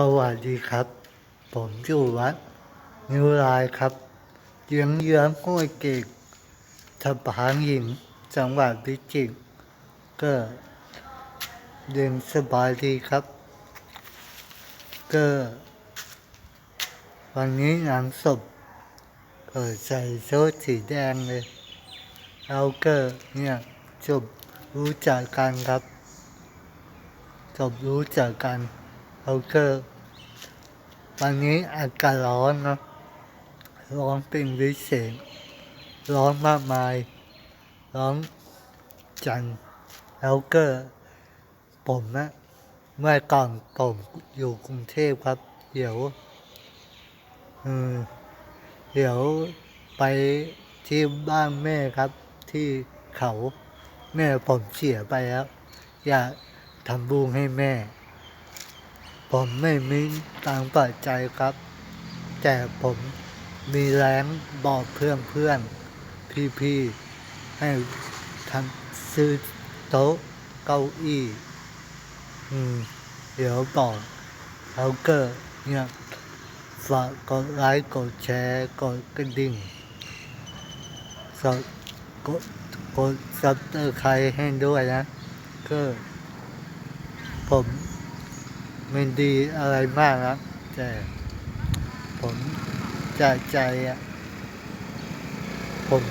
สวัสดีครับ ผมอยู่วัดนิวรายครับเยื้องเยื้องห้วยเกกสะพานหินจังหวัดพิจิตรก็เดินสบายดีครับ ก็วันนี้งานศพเปิใส่โซ่สีแดงเลยเราก็เนี่ยจบรู้จักกันครับ จบรู้จักกัน เราก็วันนี้อากาศร้อนเนะร้อนเป็นพิเศษ ร้อนมากมาย ร้อนจังแล้วก็ผมนะเมื่อก่อนผมอยู่กรุงเทพครับ เดี๋ยวอืมเดี๋ยวไปที่บ้านแม่ครับ ที่เขาแม่ผมเสียไปแล้ว อยากทำบุญให้แม่ ผมไม่มีตังค์ปัจจัยครับ แต่ผมมีแรงบอกเพื่อนเพื่อนพี่พี่ๆให้ทำซื้อโต๊ะเก้าอี้ อืม เดี๋ยวบอกเขาก็เนี่ยฝากกดไลค์กดแชร์กดกระดิ่งสดกดกดซับเตอร์ใครให้ด้วยนะก็ผม ไม่ดีอะไรมากนะแต่ผมจใจอะ ผม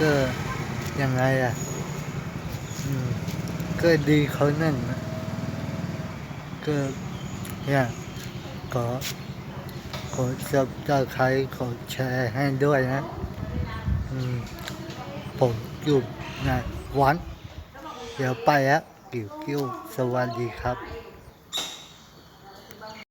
ก็ยังไงอะอืมก็ดีเขานั่นนะก็เนี่ยขอขอสับตาใครขอแชร์ให้ด้วยนะอืมผมอยู่ในวัน เดี๋ยวไปแล้ว กิ้วกิ้วสวัสดีครับ